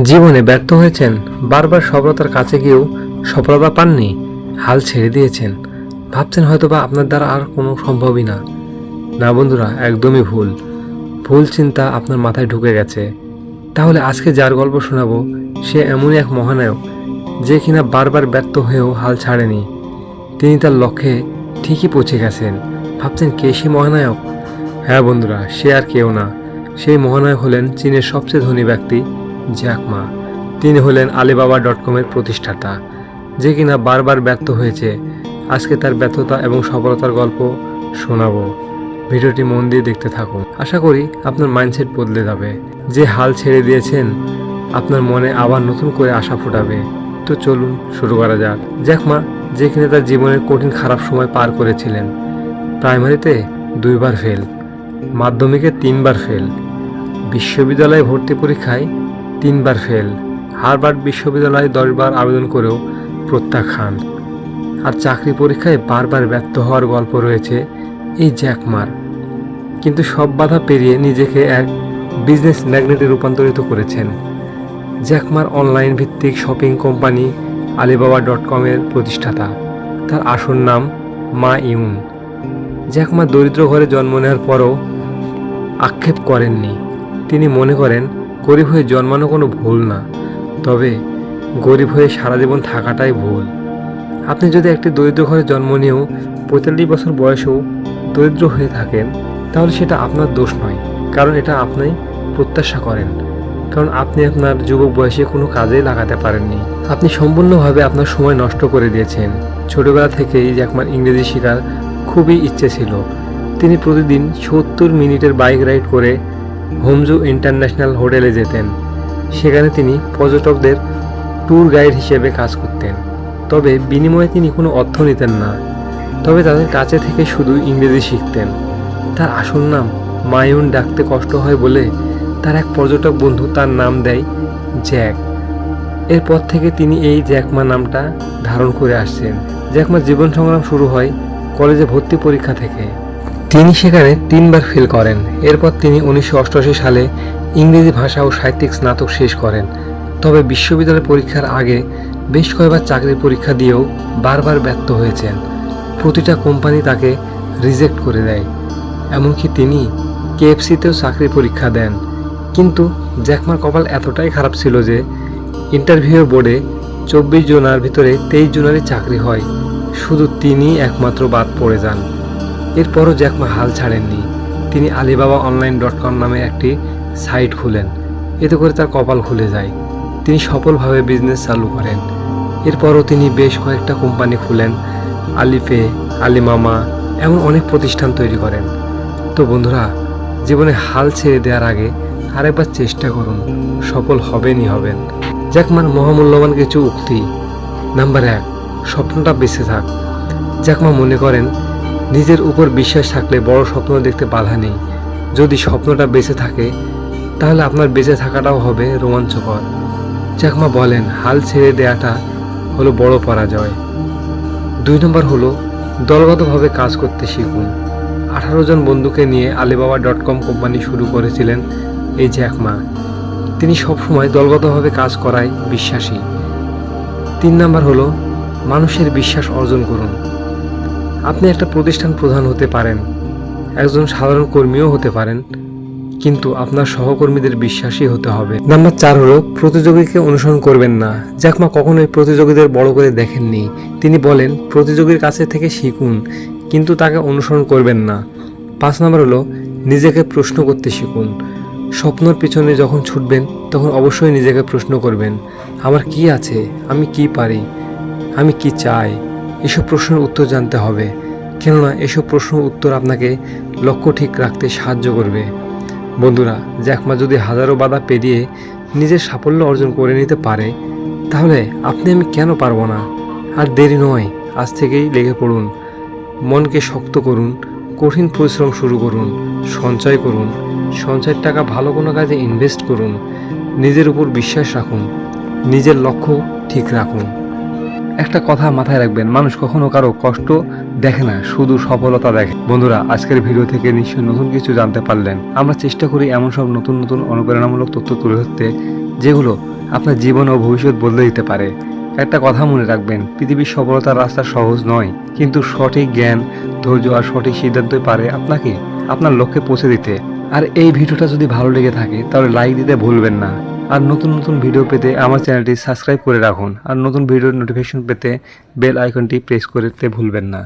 জীবনে ব্যর্থ হয়েছেন, বারবার সফলতার কাছে গিয়েও সফলতা পাননি, হাল ছেড়ে দিয়েছেন। ভাবছেন হয়তোবা আপনার দ্বারা আর কোনো সম্ভবই না। না বন্ধুরা, একদমই ভুল। ভুল চিন্তা আপনার মাথায় ঢুকে গেছে। তাহলে আজকে যার গল্প শোনাবো, সে এমনই এক মহানায়ক, যে কিনা বারবার ব্যর্থ হয়েও হাল ছাড়েনি। তিনি তার লক্ষ্যে ঠিকই পৌঁছে গেছেন। ভাবছেন কে সে মহানায়ক? হ্যাঁ বন্ধুরা, সে আর কেউ না। সেই মহানায়ক হলেন চীনের সবচেয়ে ধনী ব্যক্তি জ্যাকমা তিনি হলেন আলিবাবা ডট কমের প্রতিষ্ঠাতা, যে কিনা বারবার ব্যর্থ হয়েছে, আজকে তার ব্যর্থতা এবং সফলতার গল্প শোনাবো। ভিডিওটি মন দিয়ে দেখতে থাকুন। আশা করি আপনার মাইন্ডসেট বদলে যাবে। যে হাল ছেড়ে দিয়েছেন, আপনার মনে আবার নতুন করে আশা ফোটাবে। তো চলুন শুরু করা যাক। জ্যাকমা যে কিনা তার জীবনের কঠিন খারাপ সময় পার করেছিলেন। প্রাইমারিতে দুইবার ফেল, মাধ্যমিকে তিনবার ফেল। বিশ্ববিদ্যালয়ে ভর্তি পরীক্ষায় তিনবার ফেল। হারবার্ড বিশ্ববিদ্যালয়ে দশবার আবেদন করেও প্রত্যাখ্যান। আর চাকরি পরীক্ষায় বারবার ব্যর্থ হওয়ার গল্প রয়েছে এই জ্যাকমার। কিন্তু সব বাধা পেরিয়ে নিজেকে এক বিজনেস ম্যাগনেটে রূপান্তরিত করেছেন। জ্যাকমার অনলাইন ভিত্তিক শপিং কোম্পানি আলিবাবা ডট কমের প্রতিষ্ঠাতা। তার আসল নাম মা ইউন। জ্যাকমা দরিদ্র ঘরে জন্ম নেওয়ার পরও আক্ষেপ করেননি। তিনি মনে করেন গরিব হয়ে জন্মানো কোনো ভুল না, তবে গরিব হয়ে সারা জীবন থাকাটাই ভুল। আপনি যদি একটি দরিদ্র ঘরে জন্ম নিয়েও পঁয়তাল্লিশ বছর বয়সেও দরিদ্র হয়ে থাকেন, তাহলে সেটা আপনার দোষ নয়, কারণ এটা আপনি প্রত্যাশা করেন। কারণ আপনি আপনার যুবক বয়সে কোনো কাজেই লাগাতে পারেননি। আপনি সম্পূর্ণভাবে আপনার সময় নষ্ট করে দিয়েছেন। ছোটবেলা থেকেই জ্যাকমার ইংরেজি শেখার খুবই ইচ্ছে ছিল। তিনি প্রতিদিন সত্তর মিনিটের বাইক রাইড করে হোমজু ইন্টারন্যাশনাল হোটেলে যেতেন। সেখানে তিনি পর্যটকদের ট্যুর গাইড হিসেবে কাজ করতেন। তবে বিনিময়ে তিনি কোনো অর্থ নিতেন না। তবে তাদের কাছে থেকে শুধু ইংরেজি শিখতেন। তার আসল নাম মায়ুন ডাকতে কষ্ট হয় বলে তার এক পর্যটক বন্ধু তার নাম দেয় জ্যাক। এরপর থেকে তিনি এই জ্যাকমা নামটা ধারণ করে আসছেন। জ্যাকমার জীবন সংগ্রাম শুরু হয় কলেজে ভর্তি পরীক্ষা থেকে। তিনি সেখানে তিনবার ফেল করেন। এরপর তিনি উনিশশো অষ্টআশি সালে ইংরেজি ভাষা ও সাহিত্যিক স্নাতক শেষ করেন। তবে বিশ্ববিদ্যালয় পরীক্ষার আগে বেশ কয়েকবার চাকরির পরীক্ষা দিয়েও বারবার ব্যর্থ হয়েছেন। প্রতিটা কোম্পানি তাকে রিজেক্ট করে দেয়। এমনকি তিনি কেএফসিতেও চাকরির পরীক্ষা দেন। কিন্তু জ্যাকমার কপাল এতটাই খারাপ ছিল যে ইন্টারভিউ বোর্ডে চব্বিশ জনের ভিতরে তেইশ জনেরই চাকরি হয়। শুধু তিনি একমাত্র বাদ পড়ে যান। এরপরও জ্যাকমা হাল ছাড়েননি। তিনি আলিবাবা অনলাইন ডট কম নামে একটি সাইট খুলেন। এতে করে তার কপাল খুলে যায়। তিনি সফলভাবে বিজনেস চালু করেন। এরপরও তিনি বেশ কয়েকটা কোম্পানি খুলেন, আলিফে, আলিমামা, এমন অনেক প্রতিষ্ঠান তৈরি করেন। তো বন্ধুরা, জীবনে হাল ছেড়ে দেওয়ার আগে আরেকবার চেষ্টা করুন, সফল হবেনই হবেন। জ্যাকমার মহামূল্যবান কিছু উক্তি। নাম্বার এক, স্বপ্নটা বেঁচে থাক। জ্যাকমা মনে করেন নিজের উপর বিশ্বাস থাকলে বড় স্বপ্ন দেখতে বাধা নেই। যদি স্বপ্নটা বেঁচে থাকে, তাহলে আপনার বেঁচে থাকাটাও হবে রোমাঞ্চকর। জ্যাকমা বলেন, হাল ছেড়ে দেওয়াটা হলো বড় পরাজয়। দুই নম্বর হলো, দলগতভাবে কাজ করতে শিখুন। আঠারো জন বন্ধুকে নিয়ে আলিবাবা ডট কম কোম্পানি শুরু করেছিলেন এই জ্যাকমা। তিনি সবসময় দলগতভাবে কাজ করায় বিশ্বাসী। তিন নম্বর হলো, মানুষের বিশ্বাস অর্জন করুন। আপনি একটা প্রতিষ্ঠান প্রধান হতে পারেন, একজন সাধারণ কর্মীও হতে পারেন, কিন্তু আপনার সহকর্মীদের বিশ্বাসী হতে হবে। নাম্বার চার হলো, প্রতিযোগীকে অনুসরণ করবেন না। জ্যাকমা কখনোই প্রতিযোগীদের বড় করে দেখেননি। তিনি বলেন, প্রতিযোগীর কাছে থেকে শিখুন, কিন্তু তাকে অনুসরণ করবেন না। পাঁচ নম্বর হলো, নিজেকে প্রশ্ন করতে শিখুন। স্বপ্নর পিছনে যখন ছুটবেন, তখন অবশ্যই নিজেকে প্রশ্ন করবেন, আমার কি আছে? আমি কি পারি? আমি কি চাই? এসব প্রশ্নের উত্তর জানতে হবে। কেননা এসব প্রশ্নের উত্তর আপনাকে লক্ষ্য ঠিক রাখতে সাহায্য করবে। বন্ধুরা, জ্যাকমা যদি হাজারো বাধা পেরিয়ে নিজের সাফল্য অর্জন করে নিতে পারে, তাহলে আপনি আমি কেন পারব না? আর দেরি নয়, আজ থেকেই লেগে পড়ুন। মনকে শক্ত করুন, কঠিন পরিশ্রম শুরু করুন, সঞ্চয় করুন, সঞ্চয়ের টাকা ভালো কোনো কাজে ইনভেস্ট করুন, নিজের উপর বিশ্বাস রাখুন, নিজের লক্ষ্য ঠিক রাখুন। একটা কথা মাথায় রাখবেন, মানুষ কখনো কারও কষ্ট দেখে না, শুধু সফলতা দেখে। বন্ধুরা, আজকের ভিডিও থেকে নিশ্চয়ই নতুন কিছু জানতে পারলেন। আমরা চেষ্টা করি এমন সব নতুন নতুন অনুপ্রেরণামূলক তথ্য তুলে ধরতে, যেগুলো আপনার জীবন ও ভবিষ্যৎ বদলে দিতে পারে। একটা কথা মনে রাখবেন, পৃথিবীর সফলতার রাস্তা সহজ নয়, কিন্তু সঠিক জ্ঞান, ধৈর্য আর সঠিক সিদ্ধান্তই পারে আপনাকে, আপনার লক্ষ্যে পৌঁছে দিতে। আর এই ভিডিওটা যদি ভালো লেগে থাকে, তাহলে লাইক দিতে ভুলবেন না। আর নতুন নতুন ভিডিও পেতে আমার চ্যানেলটি সাবস্ক্রাইব করে রাখুন। আর নতুন ভিডিওর নোটিফিকেশন পেতে বেল আইকনটি প্রেস করতে ভুলবেন না।